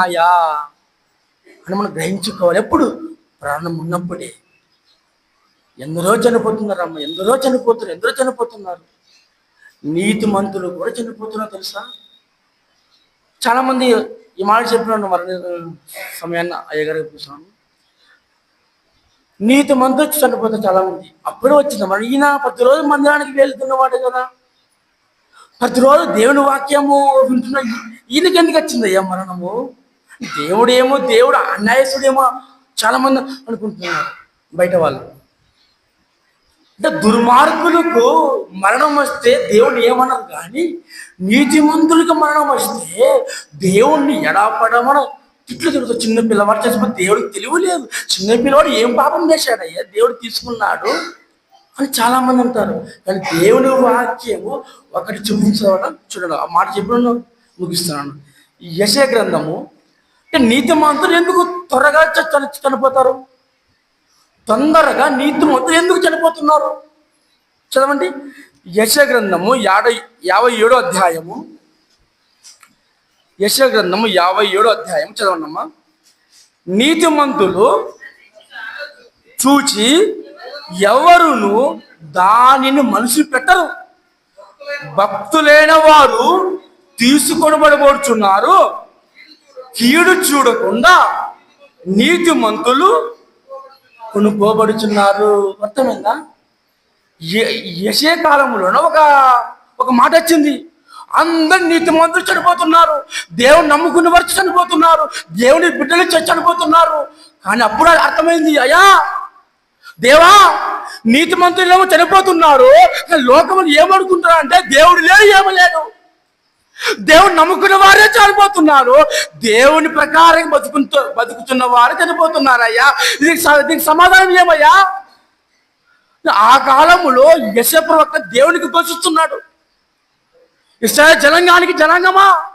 మాయా అని మనం గ్రహించుకోవాలి. ఎప్పుడు? ప్రాణం ఉన్నప్పుడే. ఎందరో చనిపోతున్నారమ్మ ఎందరో చనిపోతున్నారు ఎందరో చనిపోతున్నారు. నీతి మంతులు కూడా చనిపోతున్నారు తెలుసా? చాలా మంది ఈ మాట చెప్పిన మరణ సమయాన్ని అయ్యగారు చూసాను నీతి మందు వచ్చి చనిపోతారు చాలా మంది అప్పుడే వచ్చింది. మరి ఈయన ప్రతిరోజు మందిరానికి వెళ్తున్నవాడు కదా. ప్రతిరోజు దేవుని వాక్యము వింటున్న ఈ- ఈయనకి ఎందుకు వచ్చిందయ్యా మరణము? దేవుడేమో దేవుడు అన్యాయసుడేమో చాలామంది అనుకుంటున్నారు బయట వాళ్ళు. అంటే దుర్మార్గులకు మరణం వస్తే దేవుడు ఏమన్నారు కానీ నీతిమంతులకు మరణం వస్తే దేవుణ్ణి ఎడాపడమన తిట్లు తిరుగుతుంది చిన్న పిల్లవాడు చచ్చిపోతే దేవుడికి తెలివి లేదు. చిన్న పిల్లవాడు ఏం పాపం చేశాడయ్యా? దేవుడు తీసుకున్నాడు అని చాలామంది అంటారు. కానీ దేవుని వాక్యము ఒకటి చూపించడం చూడడం ఆ మాట చెప్పిన ముగిస్తున్నాను. యశ గ్రంథము నీతిమంతులు ఎందుకు త్వరగా చని- చనిపోతారు? తొందరగా నీతిమంతులు ఎందుకు చనిపోతున్నారు? చదవండి. యశ గ్రంథము యాభై యాభై ఏడో అధ్యాయము. యశ గ్రంథము యాభై ఏడో అధ్యాయం చదవండమ్మా. నీతిమంతులు చూచి ఎవరును దానిని మనసు పెట్టరు. భక్తులైన వారు తీసుకొనబడబడుచున్నారు. కీడు చూడకుండా నీతిమంతులు కొనుక్కోబడుచున్నారు. అర్థమైందా? యశే కాలంలోనే ఒక ఒక మాట వచ్చింది. అందరు నీతి మందులు చనిపోతున్నారు దేవుని నమ్ముకున్న వారు చనిపోతున్నారు. దేవుని బిడ్డలు చనిపోతున్నారు. కానీ అప్పుడు అర్థమైంది అయ్యా! దేవా నీతి మంత్రులు ఏమో చనిపోతున్నారు లోకములు ఏమనుకుంటారు అంటే దేవుడు లేడు ఏమో లేదు. దేవుడు నమ్ముకున్న వారే చనిపోతున్నారు. దేవుని ప్రకారం బతుకుంటూ బతుకుతున్న వారే చనిపోతున్నారయ్యా. దీనికి దీనికి సమాధానం ఏమయ్యా? ఆ కాలంలో యశ ప్రవక్త దేవునికి ఘోషిస్తున్నాడు ఇస్రాయల్ జనాంగానికి జనాంగమా?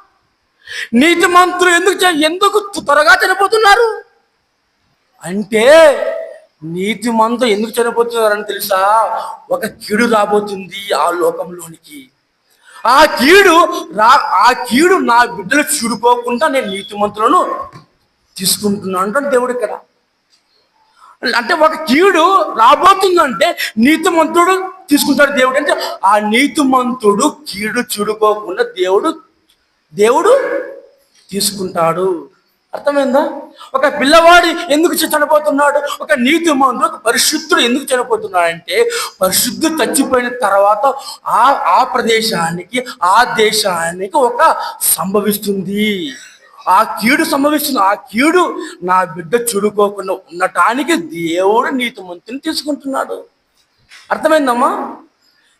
నీతి మంత్రులు ఎందుకు ఎందుకు త్వరగా చనిపోతున్నారు? అంటే నీతి మంత్రులు ఎందుకు చనిపోతున్నారని తెలుసా? ఒక కీడు రాబోతుంది ఆ లోకంలోనికి. ఆ కీడు రా ఆ కీడు నా బిడ్డలు చూడుకోకుండా నేను నీతి మంత్రులను తీసుకుంటున్నాను అంటాడు దేవుడు ఇక్కడ. అంటే ఒక కీడు రాబోతుందంటే నీతిమంతుడు తీసుకుంటాడు దేవుడు. అంటే ఆ నీతిమంతుడు కీడు చూడుకోకుండా దేవుడు దేవుడు తీసుకుంటాడు. అర్థమైందా? ఒక పిల్లవాడు ఎందుకు చనిపోతున్నాడు? ఒక నీతిమంతుడు ఒక పరిశుద్ధుడు ఎందుకు చనిపోతున్నాడంటే పరిశుద్ధి పరిశుద్ధుడు చచ్చిపోయిన తర్వాత ఆ ఆ ప్రదేశానికి ఆ దేశానికి ఒక సంభవిస్తుంది. ఆ కీడు సంభవిస్తుంది. ఆ కీడు నా బిడ్డ చూడుకోకుండా ఉండటానికి దేవుడు నీతి మంతుని తీసుకుంటున్నాడు. అర్థమైందమ్మా?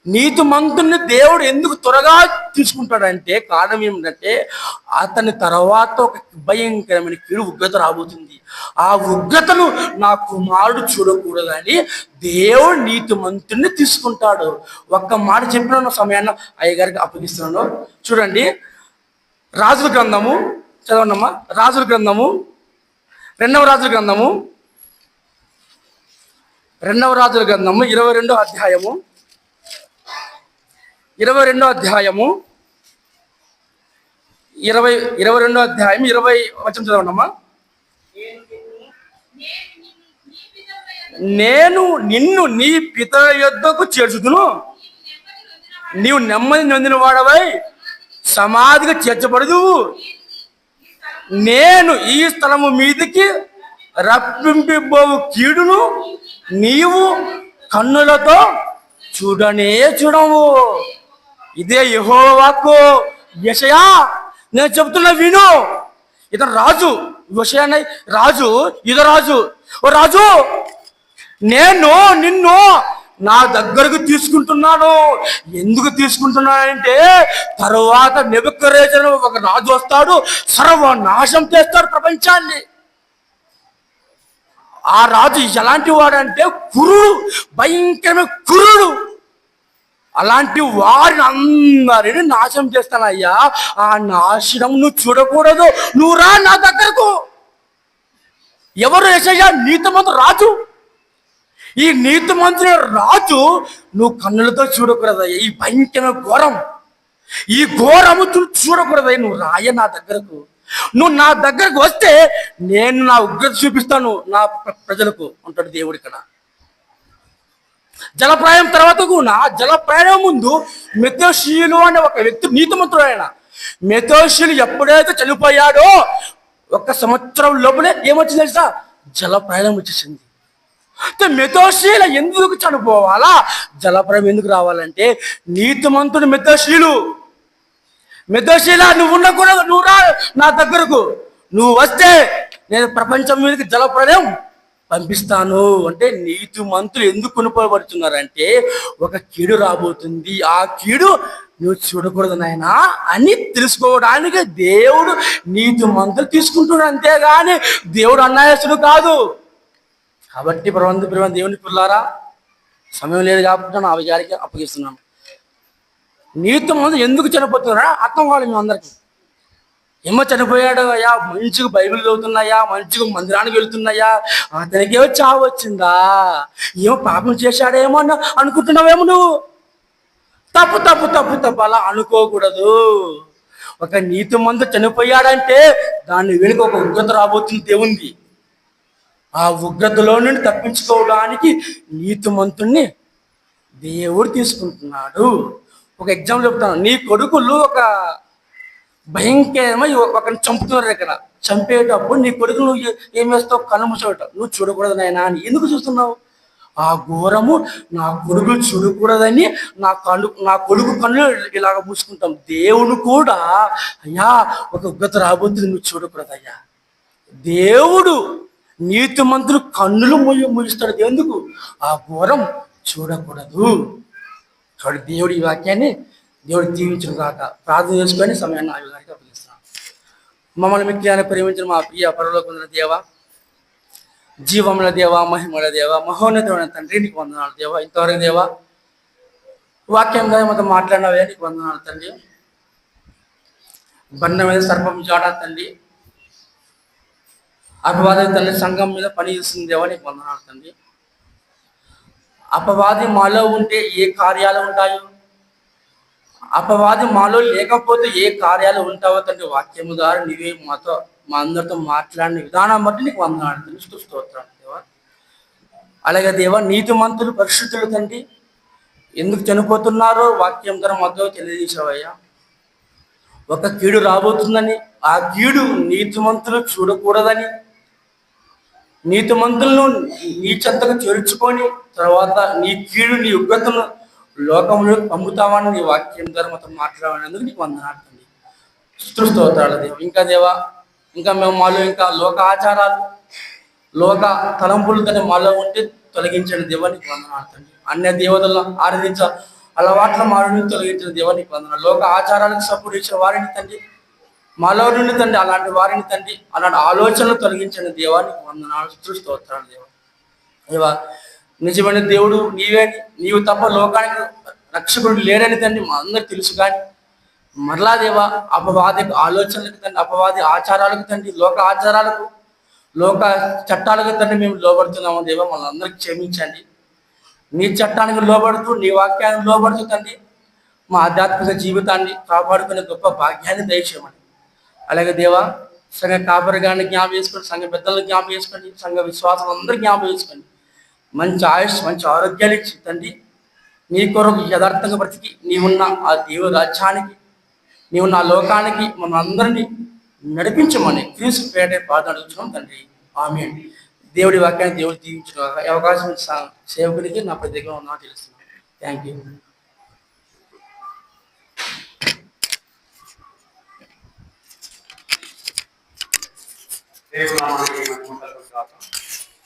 నీతిమంతుని దేవుడు ఎందుకు త్వరగా తీసుకుంటాడంటే కారణం ఏమిటంటే అతని తర్వాత ఒక భయంకరమైన కీడు ఉగ్రత రాబోతుంది. ఆ ఉగ్రతను నా కుమారుడు చూడకూడదని దేవుడు నీతిమంతుని తీసుకుంటాడు. ఒక్క మాట చెప్పిన సమయాన్ని అయ్యగారికి అప్పగిస్తున్నాను. చూడండి రాజుల గ్రంథము చదవండమ్మా. రాజుల గ్రంథము రెండవ రాజుల గ్రంథము రెండవ రాజుల గ్రంథము ఇరవై రెండో అధ్యాయము. ఇరవై రెండో అధ్యాయము. ఇరవై ఇరవై రెండో అధ్యాయం ఇరవై వచ్చిన చదవండమ్మా. నేను నిన్ను నీ పిత యొద్దకు చేర్చుదును. నీవు నెమ్మది నొందిన వాడవై సమాధిగా చేర్చబడదు. నేను ఈ స్థలము మీదకి రప్పింపిబోవు కీడును నీవు కన్నులతో చూడనే చూడవు. ఇదే యహోవాకు వాక్కు. యషయా నేను చెబుతున్నా విను. ఇతను రాజు. విషయాన్ని రాజు ఇదో రాజు. ఓ రాజు నేను నిన్ను నా దగ్గరకు తీసుకుంటున్నాను. ఎందుకు తీసుకుంటున్నానంటే తరువాత నెబుకరేజను ఒక రాజు వస్తాడు సర్వనాశం చేస్తాడు ప్రపంచాన్ని. ఆ రాజు ఎలాంటి వాడంటే కురుడు భయంకరమైన కురుడు. అలాంటి వారిని అందరిని నాశనం చేస్తానయ్యా. ఆ నాశనం నువ్వు చూడకూడదు. నువ్వు రా నా దగ్గరకు. ఎవరు యశయ్యా నీతిమంతుడు రాజు. ఈ నీతిమంతుని రాజు నువ్వు కన్నులతో చూడకూడదయ్యా. ఈ భయంకరమైన ఘోరం. ఈ ఘోరము చూ చూడకూడదయ్యా. నువ్వు రాయ నా దగ్గరకు. నువ్వు నా దగ్గరకు వస్తే నేను నా ఉగ్రత చూపిస్తాను. నా ప్ర- ప్రజలకు అంటాడు దేవుడు ఇక్కడ. జలప్రాయం తర్వాత కూడా జలప్రాయం ముందు మెథోషియులు అనే ఒక వ్యక్తి నీతిమంతుడు ఆయన మెథోషియులు ఎప్పుడైతే చనిపోయాడో ఒక సంవత్సరం లోపలే ఏమొచ్చింది తెలుసా? జలప్రాయం వచ్చేసింది. అయితే మెథోషీల ఎందుకు చనిపోవాలా? జలప్రయం ఎందుకు రావాలంటే నీతిమంతుడు మెథోషీలు మెథోషీల నువ్వు ఉండకూడదు నువ్వు రా నా దగ్గరకు. నువ్వు వస్తే నేను ప్రపంచం మీదకి జలప్రాయం పంపిస్తాను అంటే నీతి మంతులు ఎందుకు కొనుకోబడుతున్నారంటే ఒక కీడు రాబోతుంది. ఆ కీడు నువ్వు చూడకూడదు నాయనా అని తెలుసుకోవడానికి దేవుడు నీతి మంతులు తీసుకుంటున్నాడు అంతేగాని దేవుడు అన్నాయసుడు కాదు. కాబట్టి ప్రబంధ ప్రబంధ దేవుని పిల్లారా సమయం లేదు కాబట్టి నా అవిగారికి అప్పగిస్తున్నాను. నీతి మందు ఎందుకు చనిపోతున్నారా అర్థం కావాలి మీ అందరికి. ఏమో చనిపోయాడు అయ్యా మంచిగా బైబిల్ చదువుతున్నాయా మంచిగా మందిరానికి వెళ్తున్నాయా అతనికి ఏమో చావు వచ్చిందా? ఏమో పాపం చేశాడేమో అని అనుకుంటున్నావేమో నువ్వు? తప్పు తప్పు తప్పు తప్పు అలా అనుకోకూడదు. ఒక నీతి మందు చనిపోయాడంటే దాని వెనుక ఒక ఉగ్రత రాబోతుంది దేవుంది ఆ ఉగ్రతలో నుండి తప్పించుకోవడానికి నీతిమంతుణ్ణి దేవుడు తీసుకుంటున్నాడు. ఒక ఎగ్జాంపుల్ చెప్తాను. నీ కొడుకులు ఒక భయంకరమై ఒకరిని చంపుతున్నారు ఇక్కడ. చంపేటప్పుడు నీ కొడుకు నువ్వు ఏమేస్తావు ఏం వేస్తావు నువ్వు చూడకూడదు నాయనా అని ఎందుకు చూస్తున్నావు? ఆ ఘోరము నా కొడుకు చూడకూడదని నా కళ్ళు నా కొడుకు కళ్ళు ఇలాగ మూసుకుంటాం. దేవుడు కూడా అయ్యా ఒక ఉగ్రత రాబోతుంది నువ్వు చూడకూడదు అయ్యా. దేవుడు నీతి మంత్రులు కన్నులు మూయ ముగిస్తాడు ఎందుకు? ఆ ఘోరం చూడకూడదు. కాబట్టి దేవుడి ఈ వాక్యాన్ని దేవుడు దీవించిన కాక ప్రార్థన చేసుకొని సమయాన్ని ఆయుధానికి అప్పగిస్తున్నాను మమ్మల్ని మిక్కియాన్ని ప్రేమించిన మా ప్రియ పరలోకుందిన దేవ జీవముల దేవ మహిమల దేవ మహోన్నతమైన తండ్రి నీకు వందనాలు దేవ. ఇంతవరకు దేవ వాక్యం ద్వారా మాతో మాట్లాడినవే నీకు వందనాలు తండ్రి. బండ మీద సర్పం జాడ తండ్రి. అపవాది తండ్రి సంఘం మీద పని చేస్తుంది దేవా నీకు వందనాలు తండ్రి. అపవాది మాలో ఉంటే ఏ కార్యాలు ఉంటాయో అపవాది మాలో లేకపోతే ఏ కార్యాలు ఉంటావో తండ్రి వాక్యము ద్వారా నీవే మాతో మా అందరితో మాట్లాడిన విధానం బట్టి నీకు వందనాడు తెలుసు స్తోత్రం. దేవా అలాగే దేవా నీతిమంతులు పరిశుద్ధులు తండ్రి ఎందుకు చనిపోతున్నారో వాక్యం ద్వారా మాతో తెలియజేసావయ్యా ఒక కీడు రాబోతుందని ఆ కీడు నీతిమంతులు చూడకూడదని నీతిమంతులను నీ చెంతకు చేర్చుకొని తర్వాత నీ కీడు నీ ఉగ్రతను లోకంలో అమృతమని నీ వాక్యం ద్వారా మొత్తం మాట్లాడినందుకు నీకు వందనాడుతుంది స్తోత్రాలు దేవ. ఇంకా దేవా ఇంకా మేము మాలో ఇంకా లోక ఆచారాలు లోక తలంపులతో మాలో ఉంటే తొలగించండి దేవా నీకు వందనాడుతుంది అన్య దేవతలను ఆరాధించ అలవాట్ల మారుని తొలగించిన దేవా నీకు వందన లోక ఆచారాలకు సపోర్ట్ ఇచ్చిన వారిని తండ్రి. మాలో నుండి తండ్రి అలాంటి వారిని తండ్రి అలాంటి ఆలోచనలు తొలగించిన దేవానికి వందనాలు స్తోత్రాలు దేవా. దేవా నిజమైన దేవుడు నీవే నీవు తప్ప లోకానికి రక్షకుడు లేడని తండ్రి మా అందరికి తెలుసు కానీ మరలా దేవా అపవాది ఆలోచనలకు తండ్రి అపవాది ఆచారాలకు తండ్రి లోక ఆచారాలకు లోక చట్టాలకు తండ్రి మేము లోబడుతున్నాము దేవా మమ్మల్ని అందరికి క్షమించండి. నీ చట్టానికి లోబడుతూ నీ వాక్యానికి లోబడుతూ తండ్రి మా ఆధ్యాత్మిక జీవితాన్ని కాపాడుకునే గొప్ప భాగ్యాన్ని దయచేయమని. అలాగే దేవా సంఘ కాపరిగాన్ని జ్ఞాపం చేసుకోండి సంఘ పెద్దలను జ్ఞాపం చేసుకోండి సంఘ విశ్వాసం అందరూ జ్ఞాపం చేసుకోండి మంచి ఆయుష్ మంచి ఆరోగ్యాలు ఇచ్చి తండ్రి నీ కొరకు యథార్థంగా బ్రతికి నీవున్న ఆ దేవ రాజ్యానికి నీవున్న ఆ లోకానికి మన అందరినీ నడిపించమని క్రీస్తు పేట బాధ అడుగుతున్నాం తండ్రి. ఆమె దేవుడి వాక్యాన్ని దేవుడు దీవించిన అవకాశం ఇచ్చిన సేవకుడికి నా ప్రత్యేకంగా ఉన్నా తెలుస్తుంది థ్యాంక్ యూ దేవుడు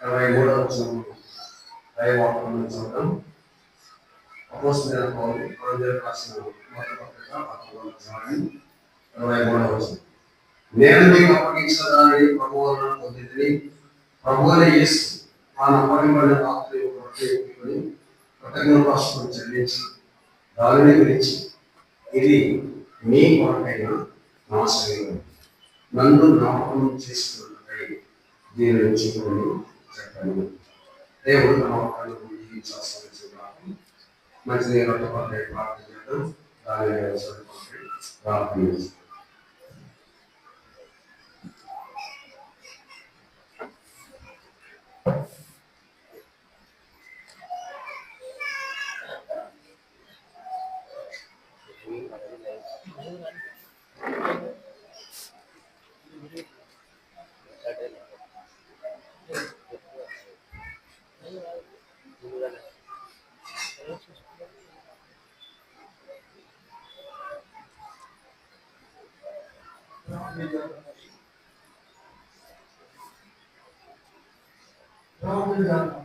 అరవై గాక. ప్రభువైన యేసు క్రీస్తు వారి యొక్క పరిశుద్ధమైనటువంటి నామములో గౌరవ మూడవ రాసిన మొదటి పత్రిక పదకొండవ మూడవ నేను మీకు అప్పగించడానికి ప్రభువులను పొందింది ప్రభువుని యేసు ఆ నమ్మకమైన రాత్రి ప్రత్యేకుని కృతజ్ఞతాస్తులు చెల్లించి దానిని గురించి ఇది మీ కొరకైన నా శరీరం నన్ను జ్ఞాపకం చేసుకున్నకై దీనిని చూపుని చెప్పండి దేవుడు తన ఒక్కరిని జీవించాల్సిన మంచిది రొట్టెపై ప్రార్థన చేయడం దాని ప్రార్థన చేస్తాం పరిశుద్ధుడు పరిశుద్ధుడు